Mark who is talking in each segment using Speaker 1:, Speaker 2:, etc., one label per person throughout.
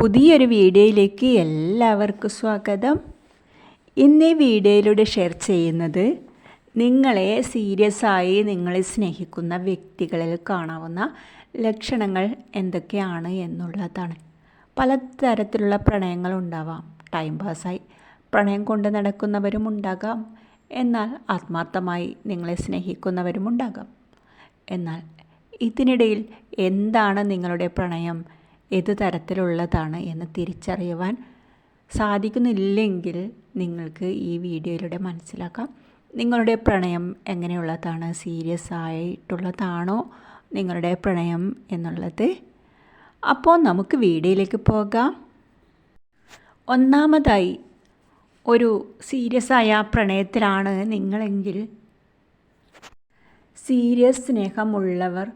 Speaker 1: പുതിയൊരു വീഡിയോയിലേക്ക് എല്ലാവർക്കും സ്വാഗതം ഇന്ന് ഈ വീഡിയോയിലൂടെ ഷെയർ ചെയ്യുന്നത് നിങ്ങളെ സീരിയസ് ആയി നിങ്ങളെ സ്നേഹിക്കുന്ന വ്യക്തികളിൽ കാണാവുന്ന ലക്ഷണങ്ങൾ എന്തൊക്കെയാണ് എന്നുള്ളതാണ് പലതരത്തിലുള്ള പ്രണയങ്ങൾ ഉണ്ടാവാം ടൈം പാസ്സായി പ്രണയം കൊണ്ട് നടക്കുന്നവരും ഉണ്ടാകാം എന്നാൽ ആത്മാർത്ഥമായി നിങ്ങളെ സ്നേഹിക്കുന്നവരും ഉണ്ടാകാം എന്നാൽ ഇതിനിടയിൽ എന്താണ് നിങ്ങളുടെ പ്രണയം ഏത് തരത്തിലുള്ളതാണ് എന്ന് തിരിച്ചറിയുവാൻ സാധിക്കുന്നില്ലെങ്കിൽ നിങ്ങൾക്ക് ഈ വീഡിയോയിലൂടെ മനസ്സിലാക്കാം നിങ്ങളുടെ പ്രണയം എങ്ങനെയുള്ളതാണ് സീരിയസ് ആയിട്ടുള്ളതാണോ നിങ്ങളുടെ പ്രണയം എന്നുള്ളത് അപ്പോൾ നമുക്ക് വീഡിയോയിലേക്ക് പോകാം ഒന്നാമതായി ഒരു സീരിയസ് ആയ പ്രണയത്തിലാണ് നിങ്ങളെങ്കിൽ സീരിയസ് സ്നേഹമുള്ളവർ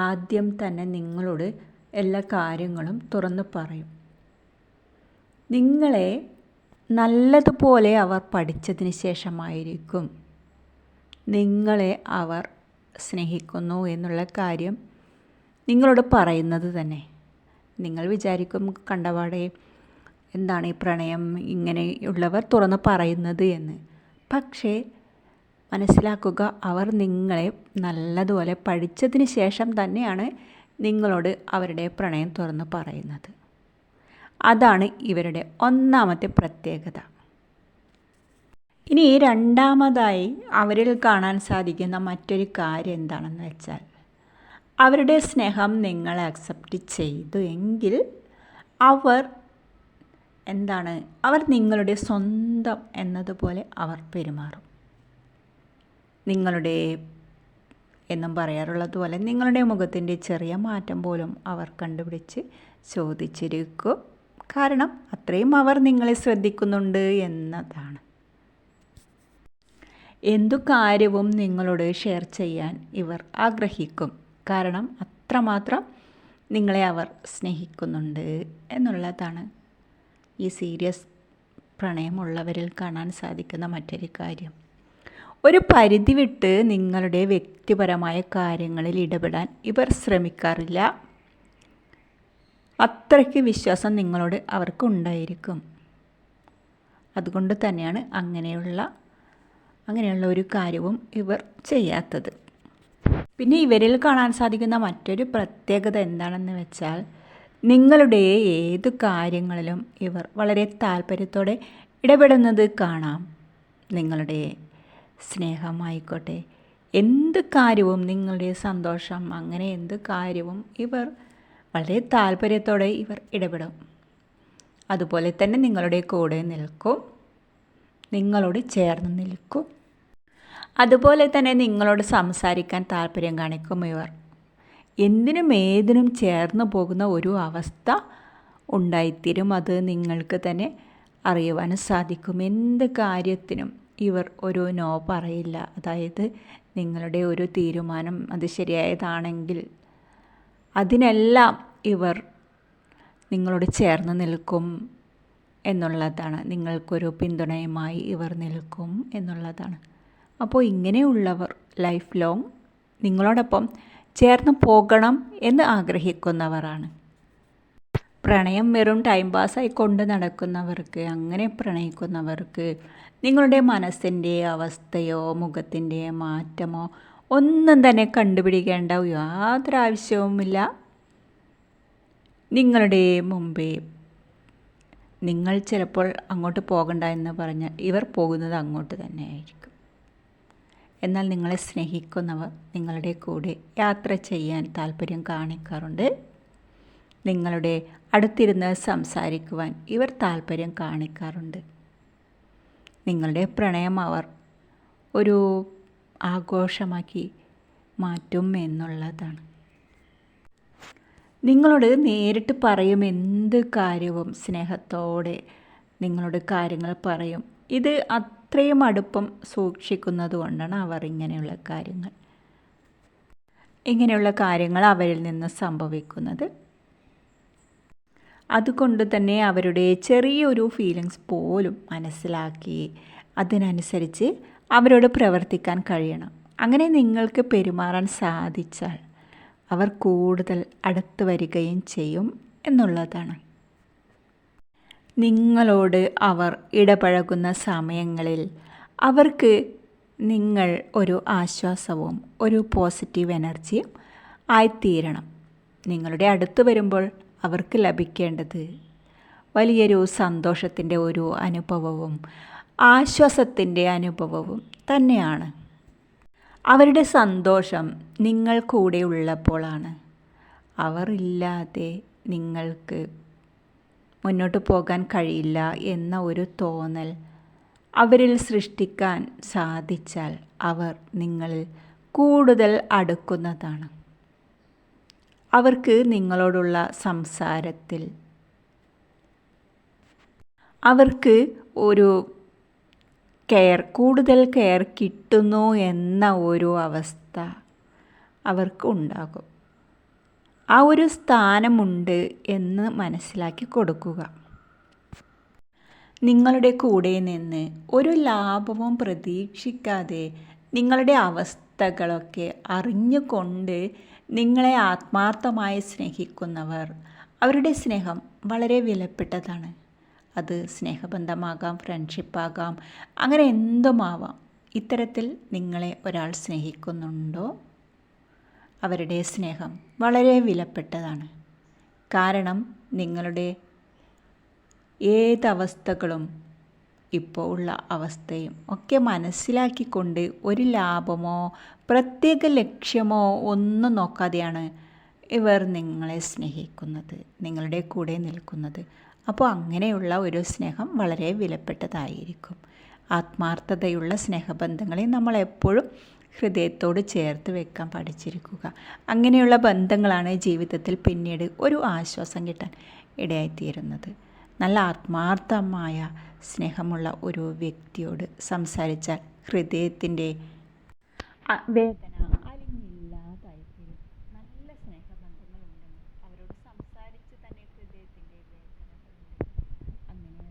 Speaker 1: ആദ്യം തന്നെ നിങ്ങളോട് എല്ലാ കാര്യങ്ങളും തുറന്നു പറയും നിങ്ങളെ നല്ലതുപോലെ അവർ പഠിച്ചതിന് ശേഷമായിരിക്കും നിങ്ങളെ അവർ സ്നേഹിക്കുന്നു എന്നുള്ള കാര്യം നിങ്ങളോട് പറയുന്നത് തന്നെ നിങ്ങൾ വിചാരിക്കും കണ്ടപാടെ എന്താണ് ഈ പ്രണയം ഇങ്ങനെയുള്ളവർ തുറന്ന് പറയുന്നത് എന്ന് പക്ഷേ മനസ്സിലാക്കുക അവർ നിങ്ങളെ നല്ലതുപോലെ പഠിച്ചതിന് ശേഷം തന്നെയാണ് നിങ്ങളോട് അവരുടെ പ്രണയം തുറന്ന് പറയുന്നത് അതാണ് ഇവരുടെ ഒന്നാമത്തെ പ്രത്യേകത ഇനി രണ്ടാമതായി അവരിൽ കാണാൻ സാധിക്കുന്ന മറ്റൊരു കാര്യം എന്താണെന്ന് വെച്ചാൽ അവരുടെ സ്നേഹം നിങ്ങൾ അക്സെപ്റ്റ് ചെയ്തു എങ്കിൽ അവർ എന്താണ് അവർ നിങ്ങളുടെ സ്വന്തം എന്നതുപോലെ അവർ പെരുമാറും നിങ്ങളുടെ എന്നും പറയാറുള്ളതുപോലെ നിങ്ങളുടെ മുഖത്തിൻ്റെ ചെറിയ മാറ്റം പോലും അവർ കണ്ടുപിടിച്ച് ചോദിച്ചിരിക്കും കാരണം അത്രയും അവർ നിങ്ങളെ ശ്രദ്ധിക്കുന്നുണ്ട് എന്നതാണ് എന്തു കാര്യവും നിങ്ങളോട് ഷെയർ ചെയ്യാൻ ഇവർ ആഗ്രഹിക്കും കാരണം അത്രമാത്രം നിങ്ങളെ അവർ സ്നേഹിക്കുന്നുണ്ട് എന്നുള്ളതാണ് ഈ സീരിയസ് പ്രണയമുള്ളവരിൽ കാണാൻ സാധിക്കുന്ന മറ്റൊരു കാര്യം ഒരു പരിധി വിട്ട് നിങ്ങളുടെ വ്യക്തിപരമായ കാര്യങ്ങളിൽ ഇടപെടാൻ ഇവർ ശ്രമിക്കാറില്ല അത്രയ്ക്ക് വിശ്വാസം നിങ്ങളോട് അവർക്ക് ഉണ്ടായിരിക്കും അതുകൊണ്ട് തന്നെയാണ് അങ്ങനെയുള്ള അങ്ങനെയുള്ള ഒരു കാര്യവും ഇവർ ചെയ്യാത്തത് പിന്നെ ഇവരിൽ കാണാൻ സാധിക്കുന്ന മറ്റൊരു പ്രത്യേകത എന്താണെന്ന് വെച്ചാൽ നിങ്ങളുടെ ഏത് കാര്യങ്ങളിലും ഇവർ വളരെ താല്പര്യത്തോടെ ഇടപെടുന്നത് കാണാം നിങ്ങളുടെ സ്നേഹമായിക്കോട്ടെ എന്ത് കാര്യവും നിങ്ങളുടെ സന്തോഷം അങ്ങനെ എന്ത് കാര്യവും ഇവർ വളരെ താല്പര്യത്തോടെ ഇവർ ഇടപെടും അതുപോലെ തന്നെ നിങ്ങളുടെ കൂടെ നിൽക്കും നിങ്ങളോട് ചേർന്ന് നിൽക്കും അതുപോലെ തന്നെ നിങ്ങളോട് സംസാരിക്കാൻ താല്പര്യം കാണിക്കും ഇവർ എന്തിനും ഏതിനും ചേർന്ന് പോകുന്ന ഒരു അവസ്ഥ ഉണ്ടായിത്തീരും അത് നിങ്ങൾക്ക് തന്നെ അറിയുവാനും സാധിക്കും എന്ത് കാര്യത്തിനും ഇവർ ഒരു നോ പറയില്ല അതായത് നിങ്ങളുടെ ഒരു തീരുമാനം അത് ശരിയായതാണെങ്കിൽ അതിനെല്ലാം ഇവർ നിങ്ങളോട് ചേർന്ന് നിൽക്കും എന്നുള്ളതാണ് നിങ്ങൾക്കൊരു പിന്തുണയുമായി ഇവർ നിൽക്കും എന്നുള്ളതാണ് അപ്പോൾ ഇങ്ങനെയുള്ളവർ ലൈഫ് ലോങ് നിങ്ങളോടൊപ്പം ചേർന്ന് പോകണം എന്ന് ആഗ്രഹിക്കുന്നവരാണ് പ്രണയം വെറും ടൈം പാസ്സായി കൊണ്ട് നടക്കുന്നവർക്ക് അങ്ങനെ പ്രണയിക്കുന്നവർക്ക് നിങ്ങളുടെ മനസ്സിൻ്റെ അവസ്ഥയോ മുഖത്തിൻ്റെ മാറ്റമോ ഒന്നും തന്നെ കണ്ടുപിടിക്കേണ്ട യാതൊരു ആവശ്യവുമില്ല നിങ്ങളുടെ മുമ്പേ നിങ്ങൾ ചിലപ്പോൾ അങ്ങോട്ട് പോകണ്ട എന്ന് പറഞ്ഞാൽ ഇവർ പോകുന്നത് അങ്ങോട്ട് തന്നെ ആയിരിക്കും എന്നാൽ നിങ്ങളെ സ്നേഹിക്കുന്നവർ നിങ്ങളുടെ കൂടെ യാത്ര ചെയ്യാൻ താല്പര്യം കാണിക്കാറുണ്ട് നിങ്ങളുടെ അടുത്തിരുന്ന് സംസാരിക്കുവാൻ ഇവർ താല്പര്യം കാണിക്കാറുണ്ട് നിങ്ങളുടെ പ്രണയം അവർ ഒരു ആഘോഷമാക്കി മാറ്റും എന്നുള്ളതാണ് നിങ്ങളോട് നേരിട്ട് പറയും എന്ത് കാര്യവും സ്നേഹത്തോടെ നിങ്ങളുടെ കാര്യങ്ങൾ പറയും ഇത് അത്രയും അടുപ്പം സൂക്ഷിക്കുന്നത് കൊണ്ടാണ് അവർ ഇങ്ങനെയുള്ള കാര്യങ്ങൾ ഇങ്ങനെയുള്ള കാര്യങ്ങൾ അവരിൽ നിന്ന് സംഭവിക്കുന്നത് അതുകൊണ്ട് തന്നെ അവരുടെ ചെറിയൊരു ഫീലിങ്സ് പോലും മനസ്സിലാക്കി അതിനനുസരിച്ച് അവരോട് പ്രവർത്തിക്കാൻ കഴിയണം അങ്ങനെ നിങ്ങൾക്ക് പെരുമാറാൻ സാധിച്ചാൽ അവർ കൂടുതൽ അടുത്ത് വരികയും ചെയ്യും എന്നുള്ളതാണ് നിങ്ങളോട് അവർ ഇടപഴകുന്ന സമയങ്ങളിൽ അവർക്ക് നിങ്ങൾ ഒരു ആശ്വാസവും ഒരു പോസിറ്റീവ് എനർജിയും ആയിത്തീരണം നിങ്ങളുടെ അടുത്ത് വരുമ്പോൾ അവർക്ക് ലഭിക്കേണ്ടത് വലിയൊരു സന്തോഷത്തിൻ്റെ ഒരു അനുഭവവും ആശ്വാസത്തിൻ്റെ അനുഭവവും തന്നെയാണ് അവരുടെ സന്തോഷം നിങ്ങൾ കൂടെ ഉള്ളപ്പോഴാണ് അവരില്ലാതെ നിങ്ങൾക്ക് മുന്നോട്ട് പോകാൻ കഴിയില്ല എന്ന ഒരു തോന്നൽ അവരിൽ സൃഷ്ടിക്കാൻ സാധിച്ചാൽ അവർ നിങ്ങളിൽ കൂടുതൽ അടുക്കുന്നതാണ് അവർക്ക് നിങ്ങളോടുള്ള സംസാരത്തിൽ അവർക്ക് ഒരു കെയർ കൂടുതൽ കെയർ കിട്ടുന്നു എന്ന ഒരു അവസ്ഥ അവർക്ക് ഉണ്ടാകും ആ ഒരു സ്ഥാനമുണ്ട് എന്ന് മനസ്സിലാക്കി കൊടുക്കുക നിങ്ങളുടെ കൂടെ നിന്ന് ഒരു ലാഭവും പ്രതീക്ഷിക്കാതെ നിങ്ങളുടെ അവസ്ഥകളൊക്കെ അറിഞ്ഞുകൊണ്ട് നിങ്ങളെ ആത്മാർത്ഥമായി സ്നേഹിക്കുന്നവർ അവരുടെ സ്നേഹം വളരെ വിലപ്പെട്ടതാണ് അത് സ്നേഹബന്ധമാകാം ഫ്രണ്ട്ഷിപ്പാകാം അങ്ങനെ എന്തുമാവാം ഇത്തരത്തിൽ നിങ്ങളെ ഒരാൾ സ്നേഹിക്കുന്നുണ്ടോ അവരുടെ സ്നേഹം വളരെ വിലപ്പെട്ടതാണ് കാരണം നിങ്ങളുടെ ഏതവസ്ഥകളും ഇപ്പോൾ ഉള്ള അവസ്ഥയും ഒക്കെ മനസ്സിലാക്കിക്കൊണ്ട് ഒരു ലാഭമോ പ്രത്യേക ലക്ഷ്യമോ ഒന്നും നോക്കാതെയാണ് ഇവർ നിങ്ങളെ സ്നേഹിക്കുന്നത് നിങ്ങളുടെ കൂടെ നിൽക്കുന്നത് അപ്പോൾ അങ്ങനെയുള്ള ഒരു സ്നേഹം വളരെ വിലപ്പെട്ടതായിരിക്കും ആത്മാർത്ഥതയുള്ള സ്നേഹബന്ധങ്ങളെ നമ്മൾ എപ്പോഴും ഹൃദയത്തോട് ചേർത്ത് വെക്കാൻ പഠിച്ചിരിക്കുക അങ്ങനെയുള്ള ബന്ധങ്ങളാണ് ജീവിതത്തിൽ പിന്നീട് ഒരു ആശ്വാസം കിട്ടാൻ ഇടയായിത്തീരുന്നത് നല്ല ആത്മാർത്ഥമായ സ്നേഹമുള്ള ഒരു വ്യക്തിയോട് സംസാരിച്ചാൽ ഹൃദയത്തിൻ്റെ വേദന അലിഞ്ഞില്ലാതായി തീരും നല്ല അവരോട് തന്നെ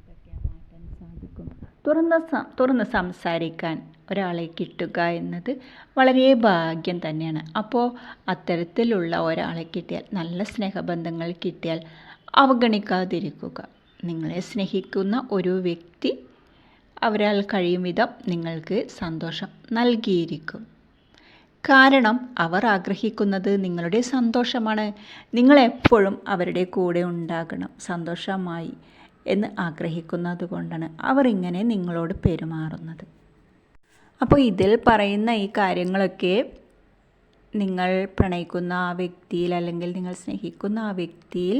Speaker 1: വേദന മാറ്റാൻ സാധിക്കും തുറന്ന് തുറന്ന് സംസാരിക്കാൻ ഒരാളെ കിട്ടുക എന്നത് വളരെ ഭാഗ്യം തന്നെയാണ് അപ്പോൾ അത്തരത്തിലുള്ള ഒരാളെ കിട്ടിയാൽ നല്ല സ്നേഹബന്ധങ്ങൾ കിട്ടിയാൽ അവഗണിക്കാതിരിക്കുക നിങ്ങളെ സ്നേഹിക്കുന്ന ഒരു വ്യക്തി അവരാൽ കഴിയും വിധം നിങ്ങൾക്ക് സന്തോഷം നൽകിയിരിക്കും കാരണം അവർ ആഗ്രഹിക്കുന്നത് നിങ്ങളുടെ സന്തോഷമാണ് നിങ്ങൾ എപ്പോഴും അവരുടെ കൂടെ ഉണ്ടാകണം സന്തോഷമായി എന്ന് ആഗ്രഹിക്കുന്നത് കൊണ്ടാണ് അവർ ഇങ്ങനെ നിങ്ങളോട് പെരുമാറുന്നത് അപ്പോൾ ഇതിൽ പറയുന്ന ഈ കാര്യങ്ങളൊക്കെ നിങ്ങൾ പ്രണയിക്കുന്ന ആ വ്യക്തിയിൽ അല്ലെങ്കിൽ നിങ്ങൾ സ്നേഹിക്കുന്ന ആ വ്യക്തിയിൽ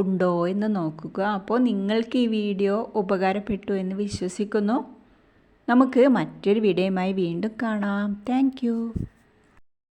Speaker 1: ഉണ്ടോ എന്ന് നോക്കുക അപ്പോൾ നിങ്ങൾക്ക് ഈ വീഡിയോ ഉപകാരപ്പെട്ടു എന്ന് വിശ്വസിക്കുന്നു നമുക്ക് മറ്റൊരു വീഡിയോയുമായി വീണ്ടും കാണാം താങ്ക്